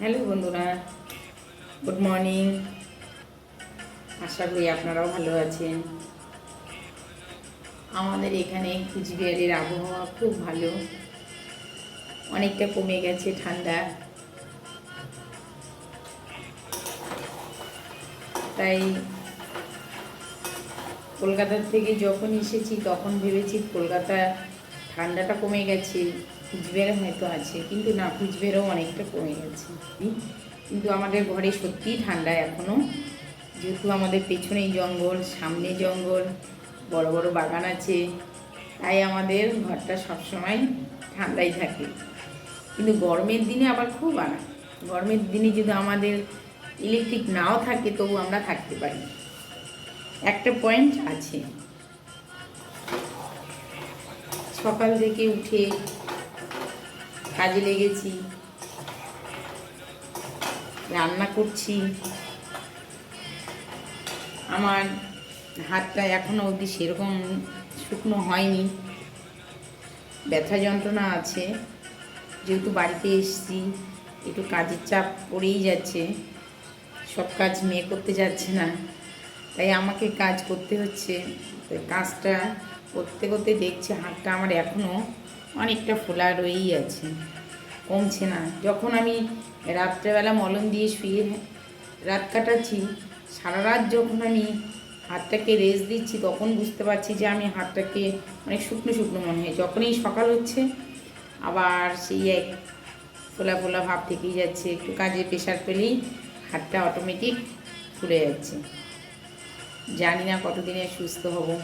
Hello বন্ধুরা good morning আশা করি আপনারাও ভালো আছেন। আমাদের এখানে কুচবিহারের আবহাওয়া খুব ভালো। অনেকটা কমে গেছে ঠান্ডা। তাই কলকাতার থেকে যখন এসেছি তখন ভেবেছি কলকাতা ঠান্ডাটা কমে গেছে। কুচবিহারে হয়তো আছে, কিন্তু না কুচবিহারেও অনেকটা কমে গেছে। কিন্তু আমাদের ঘরে সত্যিই ঠান্ডা এখনও যেহেতু আমাদের পেছনেই জঙ্গল, সামনে জঙ্গল, বড় বড় বাগান আছে, তাই আমাদের ঘরটা সবসময় ঠান্ডাই থাকে। কিন্তু গরমের দিনে আবার খুব আরাম। গরমের দিনে যদি আমাদের ইলেকট্রিক নাও থাকে, তবু আমরা থাকতে পারি। একটা পয়েন্ট আছে। সকাল থেকে উঠে কাজে লেগেছি। রান্না করছি। আমার হাতটা এখনও অবধি সেরকম শুকনো হয়নি। ব্যথা যন্ত্রণা আছে। যেহেতু বাড়িতে এসেছি, একটু কাজের চাপ পড়েই যাচ্ছে। সব কাজ মেয়ে করতে যাচ্ছে না। তাই আমাকে কাজ করতে হচ্ছে। কাজটা করতে করতে দেখছি হাতটা আমার এখনও অনেকটা ফোলা রয়েই আছে, কমছে না। যখন আমি রাত্রেবেলা মলম দিয়ে শুয়ে রাত কাটাচ্ছি, সারা রাত যখন আমি হাতটাকে রেস্ট দিচ্ছি, তখন বুঝতে পারছি যে আমি হাতটাকে অনেক শুকনো শুকনো মনে হয়। যখনই সকাল হচ্ছে, আবার সেই এক ফোলা ফোলা ভাব থেকেই যাচ্ছে। একটু কাজে প্রেশার পেলেই হাতটা অটোমেটিক ফুলে যাচ্ছে। জানি না কতদিনে সুস্থ হব।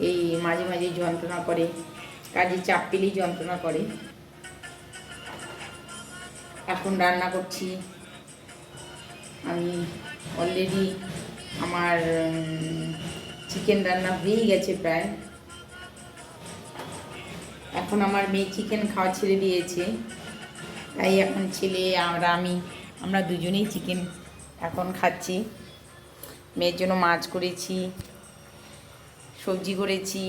এই মাঝে মাঝে যন্ত্রণা করে, কাজে চাপ পেলেই যন্ত্রণা করে। এখন রান্না করছি। আমি অলরেডি আমার চিকেন রান্না হয়েই গেছে প্রায়। এখন আমার মেয়ে চিকেন খাওয়া ছেড়ে দিয়েছে। তাই এখন ছেলে, আমরা, আমি, আমরা দুজনেই চিকেন এখন খাচ্ছি। মেয়ের জন্য মাছ করেছি, সবজি করেছি।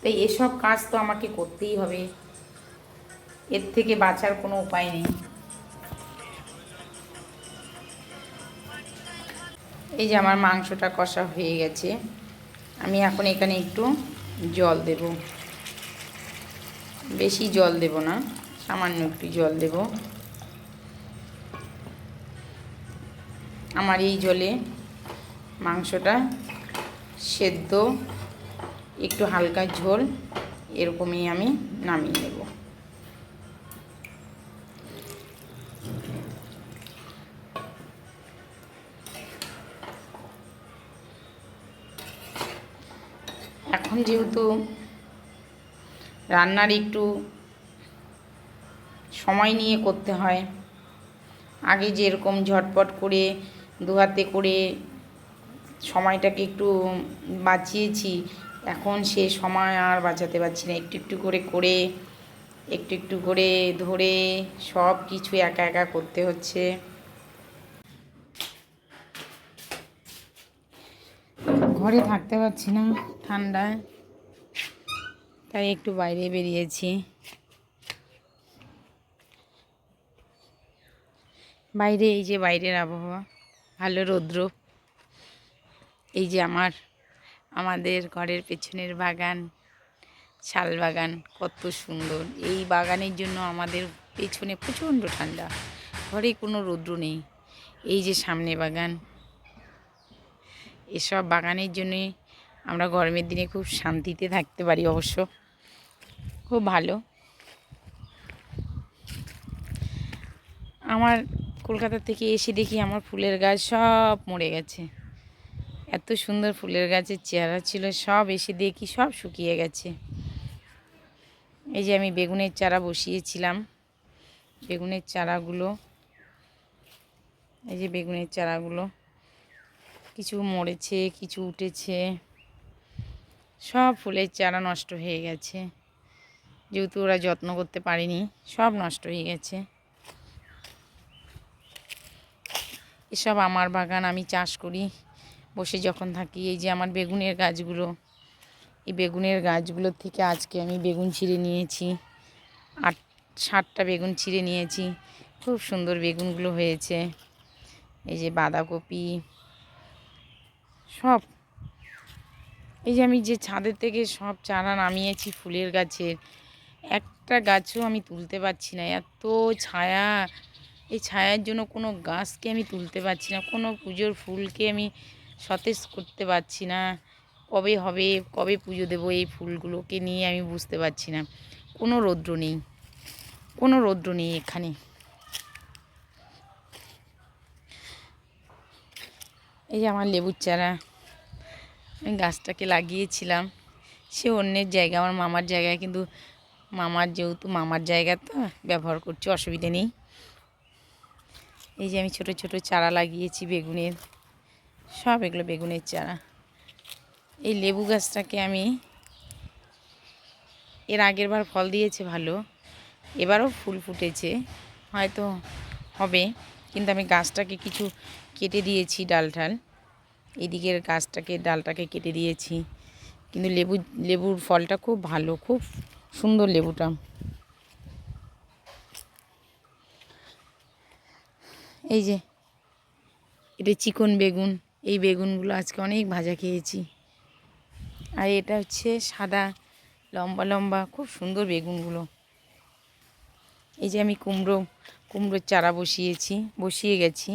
তাই এসব কাজ তো আমাকে করতেই হবে। এর থেকে বাঁচার কোনো উপায় নেই। এই যে আমার মাংসটা কষা হয়ে গেছে। আমি এখন এখানে একটু জল দেব। বেশি জল দেব না, সামান্য একটু জল দেব। আমার এই জলে মাংসটা সেদ্ধ, একটু হালকা ঝোল, এরকমই আমি নামিয়ে নেব। এখন যেহেতু রান্নার একটু সময় নিয়ে করতে হয়, আগে যেরকম ঝটপট করে দু হাতে করে সময়টাকে একটু বাঁচিয়েছি। এখন সে সময় আর বাঁচাতে পারছি না। একটু একটু করে করে, একটু একটু করে ধরে সব কিছু একা একা করতে হচ্ছে। ঘরে থাকতে পারছি না ঠান্ডায়, তাই একটু বাইরে বেরিয়েছি। বাইরে, এই যে বাইরের আবহাওয়া, ভালো রৌদ্র। এই যে আমার, আমাদের ঘরের পেছনের বাগান, শাল বাগান কত সুন্দর। এই বাগানের জন্য আমাদের পেছনে প্রচণ্ড ঠান্ডা, ঘরে কোনো রৌদ্র নেই। এই যে সামনে বাগান, এসব বাগানের জন্যে আমরা গরমের দিনে খুব শান্তিতে থাকতে পারি অবশ্য। খুব ভালো। আমার কলকাতা থেকে এসে দেখি আমার ফুলের গাছ সব মরে গেছে। এত সুন্দর ফুলের গাছের চেহারা ছিল, সব এসে দেখি সব শুকিয়ে গেছে। এই যে আমি বেগুনের চারা বসিয়েছিলাম। বেগুনের চারাগুলো, এই যে বেগুনের চারাগুলো, কিছু মরেছে, কিছু উঠেছে, সব ফুলের চারা নষ্ট হয়ে গেছে। যেহেতু ওরা যত্ন করতে পারেনি, সব নষ্ট হয়ে গেছে। এসব আমার বাগান, আমি চাষ করি। বসে যখন থাকি, এই যে আমার বেগুনের গাছগুলো, এই বেগুনের গাছগুলোর থেকে আজকে আমি বেগুন ছিঁড়ে নিয়েছি। আট ষাটটা বেগুন ছিঁড়ে নিয়েছি। খুব সুন্দর বেগুনগুলো হয়েছে। এই যে বাঁধাকপি, সব। এই যে আমি যে ছাদের থেকে সব চারা নামিয়েছি ফুলের গাছের, একটা গাছও আমি তুলতে পারছি না। এত ছায়া। এই ছায়ার জন্য কোনো গাছকে আমি তুলতে পারছি না। কোনো পুজোর ফুলকে আমি সতেজ করতে পারছি না। কবে হবে, কবে পুজো দেবো এই ফুলগুলোকে নিয়ে আমি বুঝতে পারছি না। কোনো রৌদ্র নেই, কোনো রৌদ্র নেই এখানে। এই আমার লেবুর চারা, আমি গাছটাকে লাগিয়েছিলাম। সে অন্যের জায়গা, আমার মামার জায়গায়, কিন্তু মামার যেহেতু মামার জায়গা তো, ব্যবহার করছি, অসুবিধে নেই। এই যে আমি ছোট ছোট চারা লাগিয়েছি বেগুনের। সব এগুলো বেগুনের চারা। এই লেবু গাছটাকে আমি এর আগের বার ফল দিয়েছে ভালো, এবারও ফুল ফুটেছে, হয়তো হবে, কিন্তু আমি গাছটাকে কিছু কেটে দিয়েছি ডাল ঠাল এদিকের গাছটাকে, ডালটাকে কেটে দিয়েছি, কিন্তু লেবু, লেবুর ফলটা খুব ভালো, খুব সুন্দর লেবুটা। এই যে, এটা চিকন বেগুন। এই বেগুনগুলো আজকে অনেক ভাজা খেয়েছি। আর এটা হচ্ছে সাদা লম্বা লম্বা, খুব সুন্দর বেগুনগুলো। এই যে আমি কুমড়ো, কুমড়োর চারা বসিয়েছি, বসিয়ে গেছি।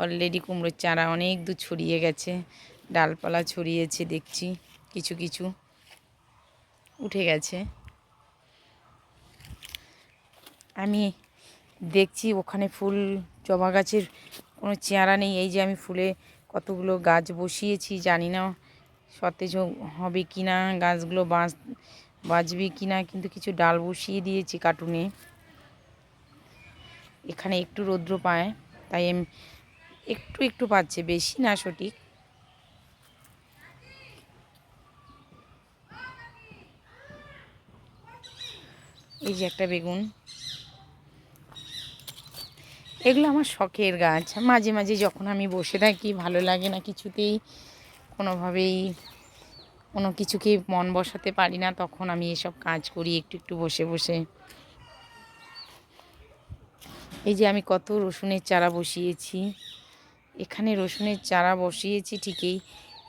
অলরেডি কুমড়োর চারা অনেক দূর ছড়িয়ে গেছে, ডালপালা ছড়িয়েছে, দেখছি কিছু কিছু উঠে গেছে। আমি দেখছি ওখানে ফুল, জবা গাছের কোনো চেয়ারা নেই, এই যে আমি ফুলে কতগুলো গাছ বসিয়েছি জানি না সতেজ হবে কি না, গাছগুলো বাঁচ, বাঁচবে কি না, কিন্তু কিছু ডাল বসিয়ে দিয়েছি কার্টুনে। এখানে একটু রৌদ্র পায়, তাই আমি একটু একটু পাচ্ছে, বেশি না সঠিক। এই যে একটা বেগুন। এগুলো আমার শখের গাছ। মাঝে মাঝে যখন আমি বসে থাকি, ভালো লাগে না কিছুতেই, কোনোভাবেই কোনো কিছুকে মন বসাতে পারি না, তখন আমি এসব কাজ করি, একটু একটু বসে বসে। এই যে আমি কত রসুনের চারা বসিয়েছি। এখানে রসুনের চারা বসিয়েছি ঠিকই,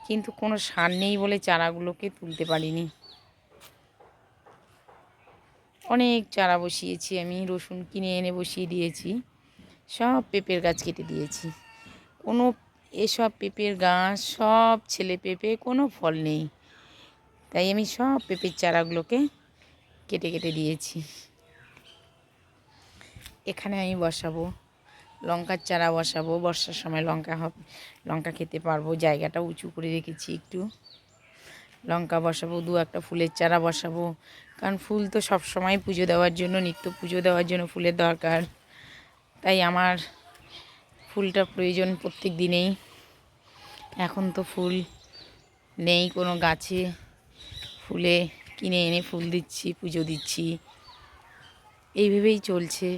কিন্তু কোনো সার নেই বলে চারাগুলোকে তুলতে পারিনি। অনেক চারা বসিয়েছি আমি, রসুন কিনে এনে বসিয়ে দিয়েছি। সব পেঁপের গাছ কেটে দিয়েছি। কোনো এসব পেঁপের গাছ, সব ছেলে পেঁপে, কোনো ফল নেই। তাই আমি সব পেঁপের চারাগুলোকে কেটে কেটে দিয়েছি। এখানে আমি বসাবো, লঙ্কার চারা বসাবো, বর্ষার সময় লঙ্কা হবে, লঙ্কা খেতে পারব, জায়গাটা উঁচু করে রেখেছি একটু। লঙ্কা বসাবো, দু একটা ফুলের চারা বসাবো, কারণ ফুল তো সব সময় পুজো দেওয়ার জন্য, নিত্য পুজো দেওয়ার জন্য ফুলের দরকার। তাই আমার ফুলটা প্রয়োজন প্রত্যেক দিনেই। এখন তো ফুল নেই, কোনো গাছে ফুলে কিনে এনে ফুল দিচ্ছি, পুজো দিচ্ছি। এইভাবেই চলছে,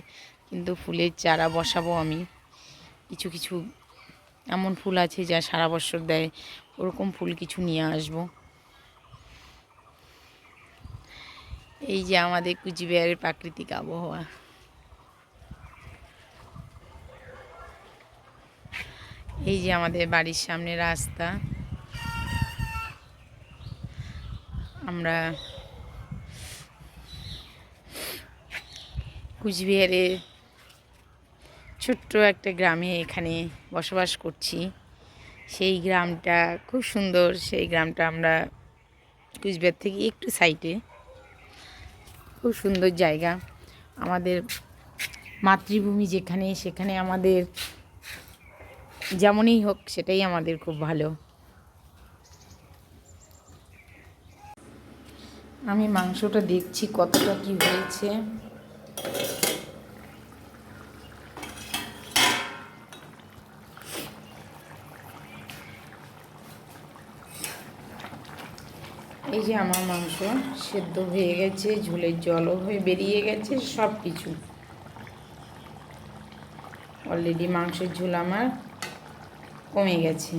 কিন্তু ফুলের চারা বসাবো আমি। কিছু কিছু এমন ফুল আছে যা সারা বছর দেয়, ওরকম ফুল কিছু নিয়ে আসব। এই যে আমাদের কুচবিহারের প্রাকৃতিক আবহাওয়া। এই যে আমাদের বাড়ির সামনে রাস্তা। আমরা কুচবিহারে ছোট্ট একটা গ্রামে এখানে বসবাস করছি। সেই গ্রামটা খুব সুন্দর। সেই গ্রামটা আমরা কুচবিহার থেকে একটু সাইডে। খুব সুন্দর জায়গা। আমাদের মাতৃভূমি যেখানে, সেখানে আমাদের যেমনই হোক, সেটাই আমাদের খুব ভালো। আমি মাংসটা দেখছি কতটা কি হয়েছে। এই যে আমার মাংস সেদ্ধ হয়ে গেছে, ঝোলের জলও হয়ে বেরিয়ে গেছে সব কিছু অলরেডি মাংসের ঝোল আমার কমে গেছে।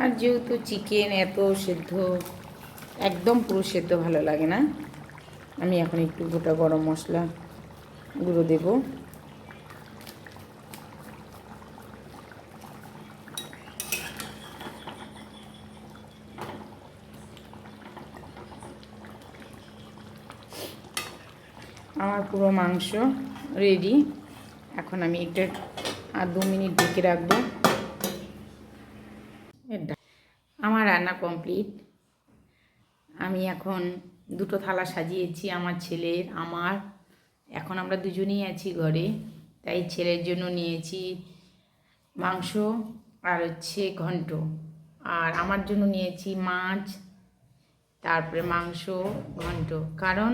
আর যেহেতু চিকেন এত সেদ্ধ, একদম পুরো সেদ্ধ ভালো লাগে না, আমি এখন একটু গোটা গরম মশলা গুঁড়ো দেব। আমার পুরো মাংস রেডি এখন আমি এটা আর দু মিনিট ঢেকে রাখব। আমার রান্না কমপ্লিট আমি এখন দুটো থালা সাজিয়েছি, আমার ছেলের আমার। এখন আমরা দুজনেই আছি ঘরে, তাই ছেলের জন্য নিয়েছি মাংস আর হচ্ছে ঘন্ট। আর আমার জন্য নিয়েছি মাছ, তারপরে মাংস, ঘন্ট। কারণ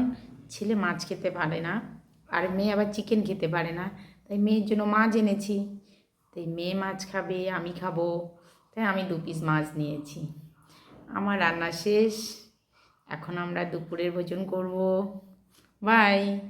ছেলে মাছ খেতে পারে না, আর মেয়ে আবার চিকেন খেতে পারে না। তাই মেয়ের জন্য মাছ এনেছি। তাই মেয়ে মাছ খাবে, আমি খাব। তাই আমি দু পিস মাছ নিয়েছি। আমার রান্না শেষ। এখন আমরা দুপুরের ভোজন করব। বাই